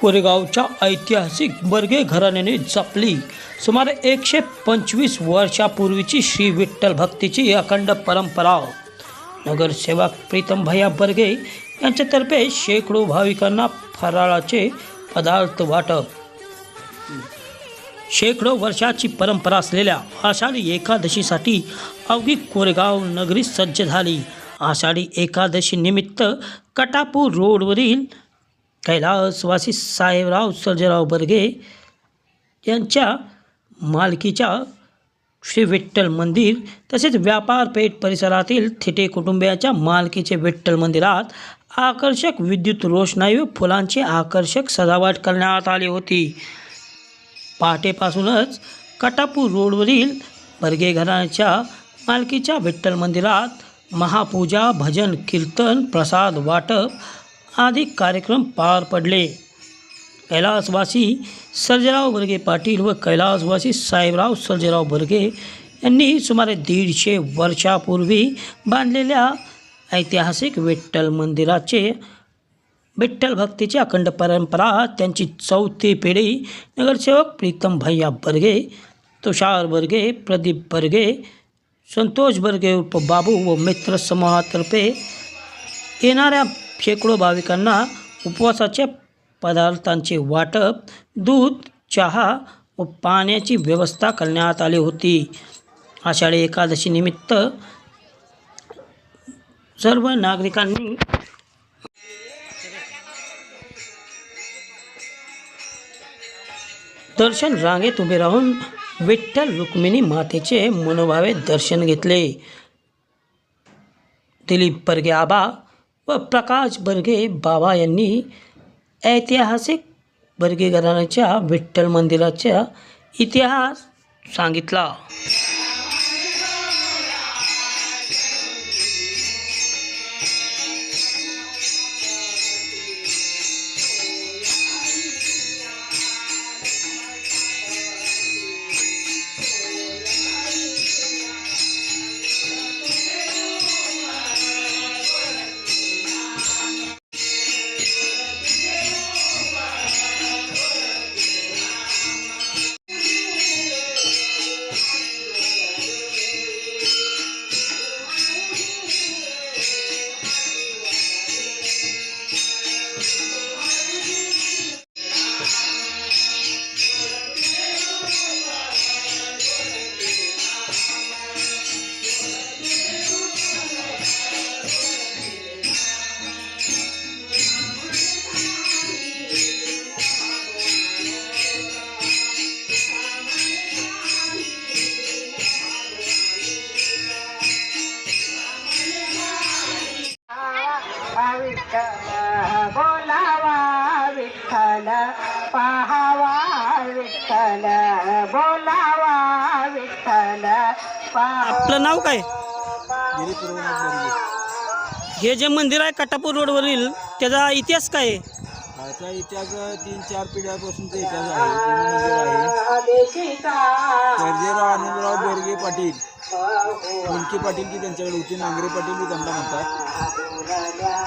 कोरेगावच्या ऐतिहासिक बर्गे घराण्याने जपली. सुमारे एकशे पंचवीस वर्षापूर्वीची श्री विठ्ठल भक्तीची अखंड परंपरा. नगरसेवक प्रीतम भैया बर्गे यांच्यातर्फे शेकडो भाविकांना फराळाचे पदार्थ वाटप. शेकडो वर्षाची परंपरा असलेल्या आषाढी एकादशीसाठी अवघी कोरेगाव नगरी सज्ज झाली. आषाढी एकादशी निमित्त कटापूर रोडवरील कैलासवासी साहेबराव सर्जेराव बर्गे यांच्या मालकीच्या श्री विठ्ठल मंदिर तसेच व्यापारपेठ परिसरातील थिटे कुटुंबियाच्या मालकीचे विठ्ठल मंदिरात आकर्षक विद्युत रोषणाई व फुलांची आकर्षक सजावट करण्यात आली होती. पहाटेपासूनच कटापूर रोडवरील बर्गे घराण्याच्या मालकीच्या विठ्ठल मंदिरात महापूजा भजन कीर्तन प्रसाद वाटप आदी कार्यक्रम पार पडले. कैलासवासी सर्जेराव बर्गे पाटील व कैलासवासी साहेबराव सर्जेराव बर्गे यांनी सुमारे दीडशे वर्षापूर्वी बांधलेल्या ऐतिहासिक विठ्ठल मंदिराचे विठ्ठल भक्तीची अखंड परंपरा त्यांची चौथी पिढी नगरसेवक प्रीतम भैया बर्गे तुषार बर्गे प्रदीप बर्गे संतोष बर्गे उर्फ बाबू व मित्र समूहातर्फे येणाऱ्या शेकडो भाविकांना उपवासाच्या पदार्थांचे वाटप दूध चहा व पाण्याची व्यवस्था करण्यात आली होती. आषाढी एकादशीनिमित्त सर्व नागरिकांनी दर्शन रांगेत उभे राहून विठ्ठल रुक्मिणी मातेचे मनोभावे दर्शन घेतले. दिलीप परगे आबा व प्रकाश बर्गे बाबा यांनी ऐतिहासिक बर्गे घराण्याच्या विठ्ठल मंदिराचा इतिहास सांगितला. you. बोलावा विठ्ठल पाहावा विठ्ठल बोलावा विठ्ठल पाहावा आपलं नाव काय? हे जे मंदिर आहे कटापूर रोडवरील त्याचा इतिहास काय आहे? इतिहास तीन चार पिढ्यापासूनचा इतिहास आहे. जुनं मंदिर आहे. सर्जेराव आनंदराव बर्गे पाटील. मुलकी पाटील की त्यांच्याकडे होती नांगरे पाटील बी त्यांना म्हणतात.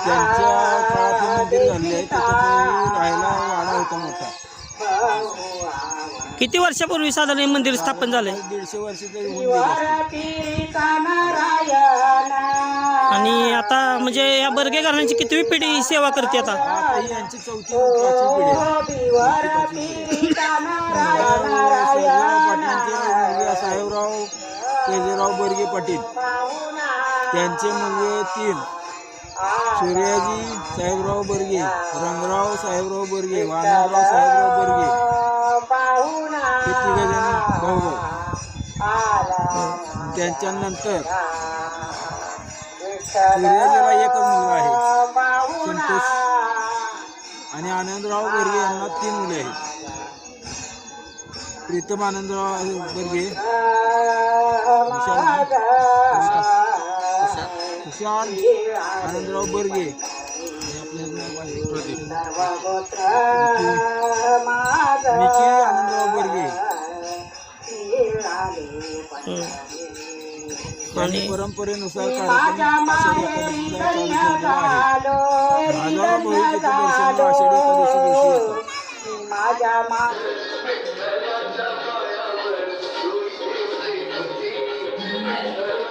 त्यांच्या काळात हे मंदिर झाले आहे राहायला वाडा होता मोठा. किती वर्षापूर्वी साधारण हे मंदिर स्थापन झालंय? दीडशे वर्षाचं असतील. आणि आता म्हणजे या बर्गे घराण्याची कितवी पिढी सेवा करते आता? आता ही यांची चौथी पाचवी पिढी आहे. सर्जेराव बर्गे पाटील. त्यांचे मुलगे तीन. सूर्याजी साहेबराव बर्गे रंगराव साहेबराव बर्गे वानरराव साहेबराव बर्गे. हे भाऊ भाऊ. त्यांच्यानंतर सूर्याजीला एकच मुलगा आहे संतोष. आणि आनंदराव बर्गे यांना तीन मुले आहेत. प्रीतम आनंदराव बर्गे विशाल विशाल आनंदराव बर्गे. निखिल आनंदराव बर्गे आणि आणि परंपरेनुसार आषाढी एकादशीला আজ আমার Thank.